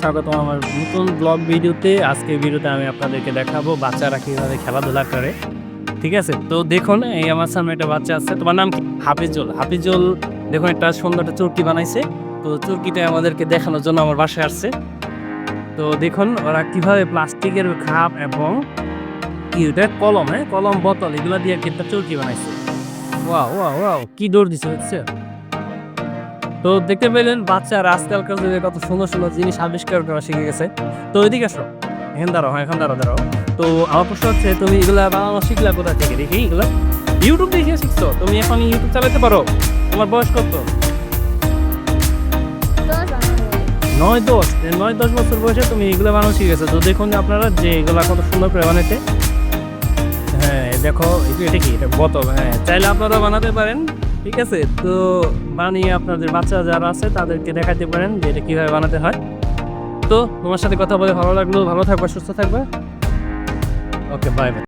স্বাগত আমার নতুন ব্লগ ভিডিওতে। আজকে ভিডিওতে আমি আপনাদেরকে দেখাবো বাচ্চারা কীভাবে খেলাধুলা করে। ঠিক আছে? তো দেখুন, এই আমার সামনে একটা বাচ্চা আছে। তোমার নাম কি? হাফিজুল। হাফিজুল, দেখুন, একটা সুন্দর একটা চুরকি বানাইছে। তো চুরকিটা আমাদেরকে দেখানোর জন্য আমার বাসায় আসছে। তো দেখুন, ওরা কীভাবে প্লাস্টিকের খাপ এবং কি ওটা? কলম হ্যাঁ? কলম, বোতল, এগুলো দিয়ে একটা চুরকি বানাইছে। ওয়াও ওয়াও ওয়াও, কি দৌড় দিছে বুঝছে তো দেখতে পেলেন বাচ্চারা আজকালকার যুগে কত সুন্দর সুন্দর জিনিস আবিষ্কার করা শিখে গেছে। তো এদিকে আসো। এখান হ্যাঁ এখন দাঁড়াও দাঁড়াও। তো আমার প্রশ্ন হচ্ছে, তুমি এগুলা বানানো শিখলা কোথা থেকে? দেখি এগুলা। ইউটিউব দেখে শিখছো? তুমি এখন ইউটিউব চালাতে পারো। তোমার বয়স কত? নয় দশ। নয় দশ বছর বয়সে তুমি এগুলো বানানো শিখে গেছো। তো দেখুন আপনারা যে এগুলা কত সুন্দর করে বানাইতে। হ্যাঁ দেখো, এটা কি? এটা বোতল। হ্যাঁ চাইলে আপনারা বানাতে পারেন। ঠিক আছে? তো বানিয়ে আপনাদের বাচ্চা যারা আছে, তাদেরকে দেখাতে পারেন যে এটা কীভাবে বানাতে হয়। তো তোমার সাথে কথা বলে ভালো লাগল। ভালো থাকবে, সুস্থ থাকবে। Okay bye bye